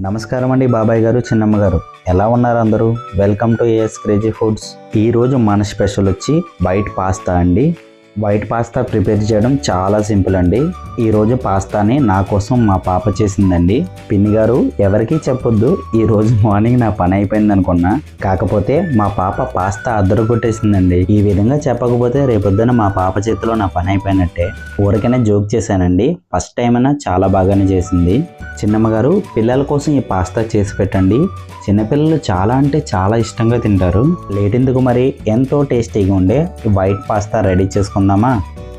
నమస్కారం అండి బాబాయ్ గారు చిన్నమ్మ గారు. ఎలా ఉన్నారు అందరూ? Welcome to AS crazy foods ఈరోజు మన స్పెషల్ వచ్చి వైట్ పాస్తా అండి. వైట్ పాస్తా ప్రిపేర్ చేయడం చాలా సింపుల్ అండి. ఈరోజు పాస్తాని నా కోసం మా పాప చేసిందండి. పిన్ని గారు ఎవరికీ చెప్పొద్దు ఈరోజు మార్నింగ్ నా పని అయిపోయింది అనుకున్నా. కాకపోతే మా పాప పాస్తా అద్దరు కొట్టేసిందండి ఈ విధంగా చెప్పకపోతే రేపొద్దున మా పాప చేతిలో నా పని అయిపోయినట్టే. ఊరికనే జోక్ చేశానండి. ఫస్ట్ టైం అయినా చాలా బాగానే చేసింది. చిన్నమ్మగారు పిల్లల కోసం ఈ పాస్తా చేసి పెట్టండి. చిన్నపిల్లలు చాలా అంటే చాలా ఇష్టంగా తింటారు. లేట్ ఎందుకు మరి? ఎంతో టేస్టీగా ఉండే వైట్ పాస్తా రెడీ చేసుకుందామా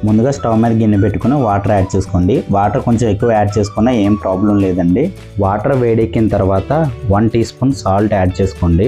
ముందుగా స్టవ్ మీద గిన్నె పెట్టుకుని వాటర్ యాడ్ చేసుకోండి. వాటర్ కొంచెం ఎక్కువ యాడ్ చేసుకున్నా ఏం ప్రాబ్లం లేదండి. వాటర్ వేడెక్కిన తర్వాత one teaspoon salt add చేసుకోండి.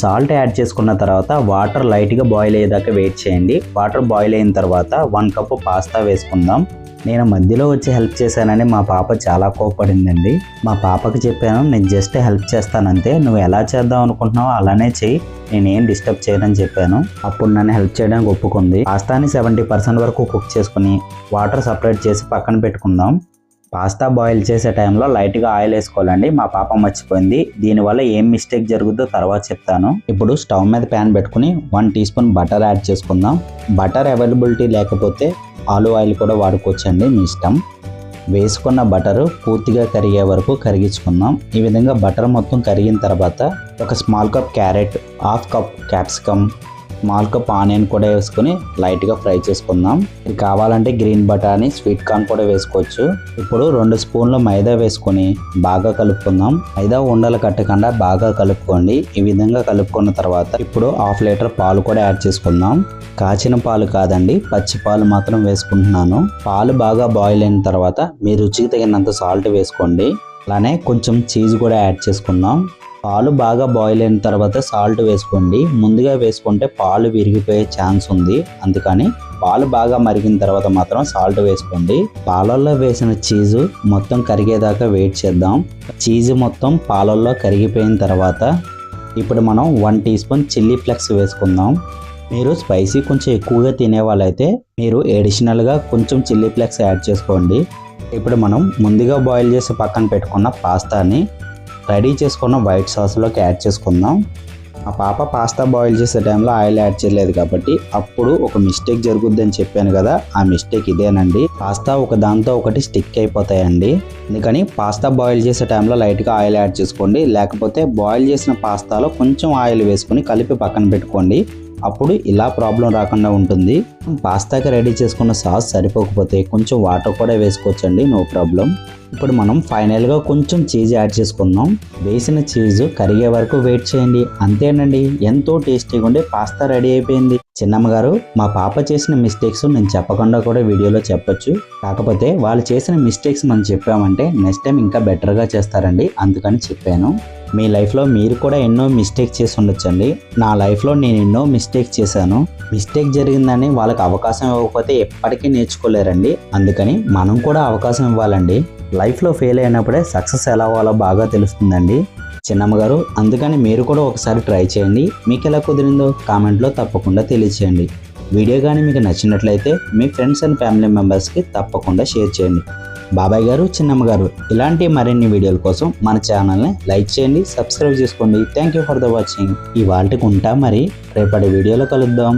సాల్ట్ యాడ్ చేసుకున్న తర్వాత వాటర్ లైట్గా బాయిల్ అయ్యేదాకా వెయిట్ చేయండి. వాటర్ బాయిల్ అయిన తర్వాత వన్ కప్ పాస్తా వేసుకుందాం. నేను మధ్యలో వచ్చి హెల్ప్ చేశానని మా పాప చాలా కోపడిందండి మా పాపకి చెప్పాను నేను జస్ట్ హెల్ప్ చేస్తానంతే నువ్వు ఎలా చేద్దాం అనుకుంటున్నావో అలానే చెయ్యి. నేనేం డిస్టర్బ్ చేయనని చెప్పాను. అప్పుడు నన్ను హెల్ప్ చేయడానికి ఒప్పుకుంది. పాస్తాని సెవెంటీ పర్సెంట్ వరకు కుక్ చేసుకుని వాటర్ సపరేట్ చేసి పక్కన పెట్టుకుందాం. పాస్తా బాయిల్ చేసే టైంలో లైట్గా ఆయిల్ వేసుకోవాలండి. మా పాప మర్చిపోయింది. దీనివల్ల ఏం మిస్టేక్ జరుగుద్దో తర్వాత చెప్తాను. ఇప్పుడు స్టవ్ మీద ప్యాన్ పెట్టుకుని one teaspoon butter add చేసుకుందాం. బటర్ అవైలబిలిటీ లేకపోతే ఆలివ్ ఆయిల్ కూడా వాడుకోవచ్చండి మీ ఇష్టం. వేసుకున్న బటర్ పూర్తిగా కరిగే వరకు కరిగించుకుందాం. ఈ విధంగా బటర్ మొత్తం కరిగిన తర్వాత ఒక small cup carrot half cup capsicum small cup onion కూడా వేసుకొని లైట్గా ఫ్రై చేసుకుందాం. ఇది కావాలంటే గ్రీన్ బటానీ స్వీట్ కార్న్ కూడా వేసుకోవచ్చు. ఇప్పుడు రెండు స్పూన్లు మైదా వేసుకొని బాగా కలుపుకుందాం. మైదా ఉండలు కట్టకుండా బాగా కలుపుకోండి. ఈ విధంగా కలుపుకున్న తర్వాత ఇప్పుడు హాఫ్ లీటర్ పాలు కూడా యాడ్ చేసుకుందాం. కాచిన పాలు కాదండి పచ్చి పాలు మాత్రం వేసుకుంటున్నాను. పాలు బాగా బాయిల్ అయిన తర్వాత మీ రుచికి తగినంత సాల్ట్ వేసుకోండి. అలానే కొంచెం చీజ్ కూడా యాడ్ చేసుకుందాం. పాలు బాగా బాయిల్ అయిన తర్వాత సాల్ట్ వేసుకోండి. ముందుగా వేసుకుంటే పాలు విరిగిపోయే ఛాన్స్ ఉంది. అందుకని పాలు బాగా మరిగిన తర్వాత మాత్రం సాల్ట్ వేసుకోండి. పాలల్లో వేసిన చీజు మొత్తం కరిగేదాకా వెయిట్ చేద్దాం. చీజ్ మొత్తం పాలల్లో కరిగిపోయిన తర్వాత ఇప్పుడు మనం one teaspoon chilli flakes వేసుకుందాం. మీరు స్పైసీ కొంచెం ఎక్కువగా తినే వాళ్ళైతే మీరు ఎడిషనల్గా కొంచెం చిల్లీ ఫ్లెక్స్ యాడ్ చేసుకోండి. ఇప్పుడు మనం ముందుగా బాయిల్ చేసి పక్కన పెట్టుకున్న పాస్తాని రెడీ చేసుకున్న. వైట్ సాస్లోకి యాడ్ చేసుకుందాం. మా పాప పాస్తా బాయిల్ చేసే టైంలో ఆయిల్ యాడ్ చేయలేదు కాబట్టి అప్పుడు ఒక మిస్టేక్ జరుగుద్దని చెప్పాను కదా ఆ మిస్టేక్ ఇదేనండి. పాస్తా ఒక దాంతో ఒకటి స్టిక్ అయిపోతాయండి. అందుకని పాస్తా బాయిల్ చేసే టైంలో లైట్గా ఆయిల్ యాడ్ చేసుకోండి. లేకపోతే బాయిల్ చేసిన పాస్తాలో కొంచెం ఆయిల్ వేసుకొని కలిపి పక్కన పెట్టుకోండి. అప్పుడు ఇలా ప్రాబ్లం రాకుండా ఉంటుంది. పాస్తాకి రెడీ చేసుకున్న సాస్ సరిపోకపోతే కొంచెం వాటర్ కూడా వేసుకోవచ్చండి నో ప్రాబ్లం. ఇప్పుడు మనం ఫైనల్గా కొంచెం చీజ్ యాడ్ చేసుకుందాం. వేసిన చీజ్ కరిగే వరకు వెయిట్ చేయండి. అంతేనండి ఎంతో టేస్టీగా ఉండే పాస్తా రెడీ అయిపోయింది. చిన్నమ్మగారు మా పాప చేసిన మిస్టేక్స్ నేను చెప్పకుండా కూడా వీడియోలో చెప్పొచ్చు. కాకపోతే వాళ్ళు చేసిన మిస్టేక్స్ మనం చెప్పామంటే నెక్స్ట్ టైం ఇంకా బెటర్గా చేస్తారండి అందుకని చెప్పాను. మీ లైఫ్లో మీరు కూడా ఎన్నో మిస్టేక్ చేసి ఉండొచ్చండి. నా లైఫ్లో నేను ఎన్నో మిస్టేక్ చేశాను. మిస్టేక్ జరిగిందని వాళ్ళకి అవకాశం ఇవ్వకపోతే ఎప్పటికీ నేర్చుకోలేరండి. అందుకని మనం కూడా అవకాశం ఇవ్వాలండి. లైఫ్లో ఫెయిల్ అయినప్పుడే సక్సెస్ ఎలా అవ్వాలో బాగా తెలుస్తుందండి. చిన్నమ్మ గారు అందుకని మీరు కూడా ఒకసారి ట్రై చేయండి. మీకు ఎలా కుదిరిందో కామెంట్లో తప్పకుండా తెలియచేయండి. వీడియో కానీ మీకు నచ్చినట్లయితే మీ ఫ్రెండ్స్ అండ్ ఫ్యామిలీ మెంబర్స్కి తప్పకుండా షేర్ చేయండి. బాబాయ్ గారు చిన్నమ్మ గారు ఇలాంటి మరిన్ని వీడియోల కోసం మన ఛానల్ని లైక్ చేయండి సబ్స్క్రైబ్ చేసుకోండి. Thank you for the watching ఇవాళకి ఉంటా మరి రేపటి వీడియోలో కలుద్దాం.